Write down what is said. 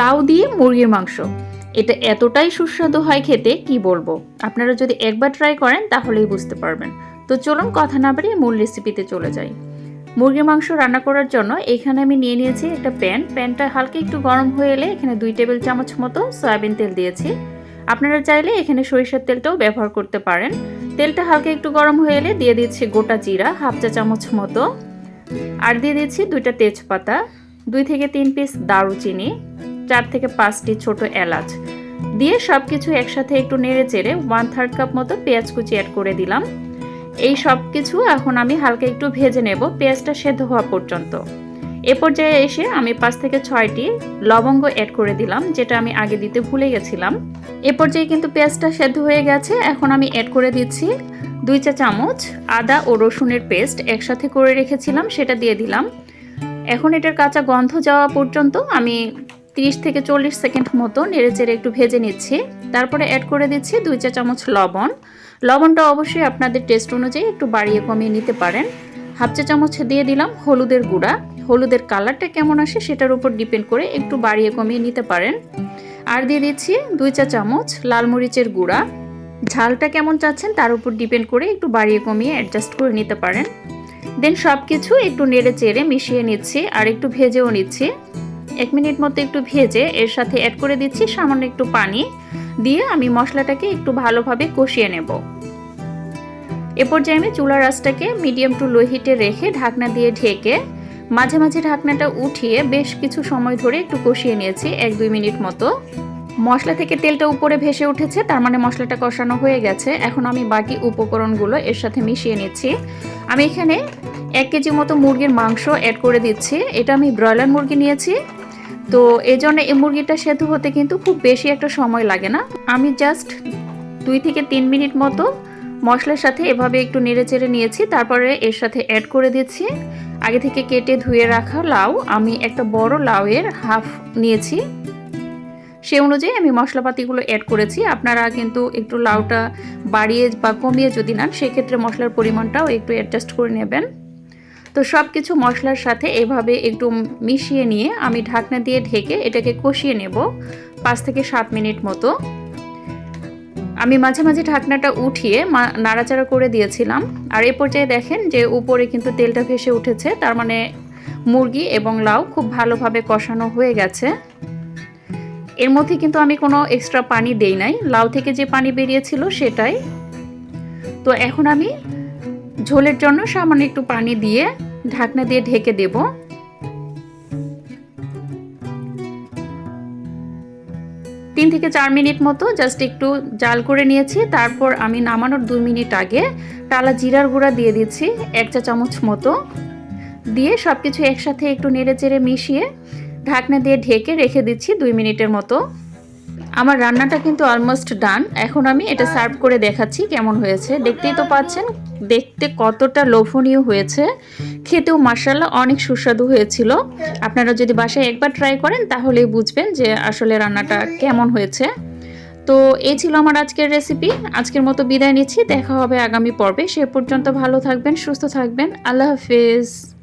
লাউ দিয়ে মুরগির মাংস। এটা এতটাই সুস্বাদু হয় খেতে, কি বলব? আপনারা যদি একবার ট্রাই করেন, তাহলেই বুঝতে পারবেন। তো চলুন কথা না বাড়িয়ে মূল রেসিপিতে চলে যাই। মুরগির মাংস রান্না করার জন্য এখানে আমি নিয়ে নিয়েছি একটা প্যান প্যানটা হালকা একটু গরম হয়ে এলে এখানে দুই টেবিল চামচ মতো সয়াবিন তেল দিয়েছি। আপনারা চাইলে এখানে সরিষার তেলটাও ব্যবহার করতে পারেন। তেলটা হালকা একটু গরম হয়ে এলে দিয়ে দিচ্ছি গোটা জিরা, হাফ চা চামচ মতো। আর দিয়ে দিচ্ছি দুইটা তেজপাতা, দুই থেকে তিন পিস দারুচিনি। চার থেকে পাঁচটি ছোট এলাচ। দিয়ে সব কিছু একসাথে একটু নেড়ে চেড়ে ওয়ান থার্ড কাপ মতো পেঁয়াজ কুচি অ্যাড করে দিলাম। এই সব কিছু এখন আমি হালকা একটু ভেজে নেব, পেঁয়াজটা সেদ্ধ হওয়া পর্যন্ত। এ পর্যায়ে এসে আমি পাঁচ থেকে ছয়টি লবঙ্গ অ্যাড করে দিলাম, যেটা আমি আগে দিতে ভুলে গেছিলাম। এ পর্যায়ে কিন্তু পেঁয়াজটা সেদ্ধ হয়ে গেছে। এখন আমি অ্যাড করে দিচ্ছি দুই চা চামচ আদা ও রসুনের পেস্ট একসাথে করে রেখেছিলাম, সেটা দিয়ে দিলাম। এখন এটার কাঁচা গন্ধ যাওয়া পর্যন্ত আমি 30 থেকে চল্লিশ সেকেন্ড মতো নেড়ে চেড়ে একটু ভেজে নিচ্ছি। তারপরে অ্যাড করে দিচ্ছি দুই চা চামচ লবণ। লবণটা অবশ্যই আপনাদের টেস্ট অনুযায়ী একটু বাড়িয়ে কমিয়ে নিতে পারেন। হাফ চা চামচ দিয়ে দিলাম হলুদের গুঁড়া। হলুদের কালারটা কেমন আসে সেটার উপর ডিপেন্ড করে একটু বাড়িয়ে কমিয়ে নিতে পারেন। আর দিয়ে দিচ্ছি দুই চা চামচ লাল মরিচের গুঁড়া। ঝালটা কেমন চাচ্ছেন তার উপর ডিপেন্ড করে একটু বাড়িয়ে কমিয়ে অ্যাডজাস্ট করে নিতে পারেন। দেন সব কিছু একটু নেড়ে চেড়ে মিশিয়ে নিচ্ছি আর একটু ভেজেও নিচ্ছি। এক মিনিট মতো একটু ভেজে এর সাথে অ্যাড করে দিচ্ছি, সামান্য একটু পানি দিয়ে আমি মশলাটাকে একটু ভালোভাবে কষিয়ে নেব। এ পর্যায়ে আমি চুলার আঁচটাকে মিডিয়াম টু লো হিটে রেখে ঢাকনা দিয়ে ঢেকে মাঝে মাঝে ঢাকনাটা উঠিয়ে বেশ কিছু সময় ধরে একটু কষিয়ে নিয়েছি, এক দুই মিনিট মতো। মশলা থেকে তেলটা উপরে ভেসে উঠেছে, তার মানে মশলাটা কষানো হয়ে গেছে। এখন আমি বাকি উপকরণগুলো এর সাথে মিশিয়ে নিচ্ছি। আমি এখানে এক কেজি মতো মুরগির মাংস অ্যাড করে দিচ্ছি। এটা আমি ব্রয়লার মুরগি নিয়েছি। তো এই জন্য এই মুরগিটা সেদ্ধ হতে কিন্তু খুব বেশি একটা সময় লাগে না। আমি জাস্ট দুই থেকে তিন মিনিট মতো মশলার সাথে এভাবে একটু নেড়ে চেড়ে নিয়েছি, তারপরে এর সাথে অ্যাড করে দিচ্ছি। আগে থেকে কেটে ধুয়ে রাখা লাউ, আমি একটা বড় লাউয়ের হাফ নিয়েছি। সে অনুযায়ী আমি মশলাপাতিগুলো অ্যাড করেছি। আপনারা কিন্তু একটু লাউটা বাড়িয়ে বা কমিয়ে যদি নেন, সেক্ষেত্রে মশলার পরিমাণটাও একটু অ্যাডজাস্ট করে নেবেন। তো সব কিছু মশলার সাথে এভাবে একটু মিশিয়ে নিয়ে আমি ঢাকনা দিয়ে ঢেকে এটাকে কষিয়ে নেব পাঁচ থেকে সাত মিনিট মতো। আমি মাঝে মাঝে ঢাকনাটা উঠিয়ে নাড়াচাড়া করে দিয়েছিলাম। আর এ পর্যায়ে দেখেন যে উপরে কিন্তু তেলটা ভেসে উঠেছে, তার মানে মুরগি এবং লাউ খুব ভালোভাবে কষানো হয়ে গেছে। এর মধ্যে কিন্তু আমি কোনো এক্সট্রা পানি দেই নাই, লাউ থেকে যে পানি বেরিয়েছিল সেটাই। তো এখন আমি ঝোলের জন্য সামান্য একটু পানি দিয়ে ঢাকনা দিয়ে ঢেকে দেব। তিন থেকে চার মিনিট মতো জাস্ট একটু জাল করে নিয়েছি। তারপর আমি নামানোর দুই মিনিট আগে টালা জিরার গুঁড়া দিয়ে দিচ্ছি এক চা চামচ মতো। দিয়ে সব কিছু একসাথে একটু নেড়ে চেড়ে মিশিয়ে ঢাকনা দিয়ে ঢেকে রেখে দিচ্ছি দুই মিনিটের মতো। আমার রান্নাটা কিন্তু অলমোস্ট ডান এখন আমি এটা সার্ভ করে দেখাচ্ছি কেমন হয়েছে। দেখতেই তো পাচ্ছেন, দেখতে কতটা লোভনীয় হয়েছে। খেতেও মার্শাল্লাহ অনেক সুস্বাদু হয়েছিল। আপনারা যদি বাসায় একবার ট্রাই করেন, তাহলেই বুঝবেন যে আসলে রান্নাটা কেমন হয়েছে। তো এই ছিল আমার আজকের রেসিপি আজকের মতো বিদায় নিচ্ছি। দেখা হবে আগামী পর্বে। সে পর্যন্ত ভালো থাকবেন, সুস্থ থাকবেন। আল্লাহ হাফিজ।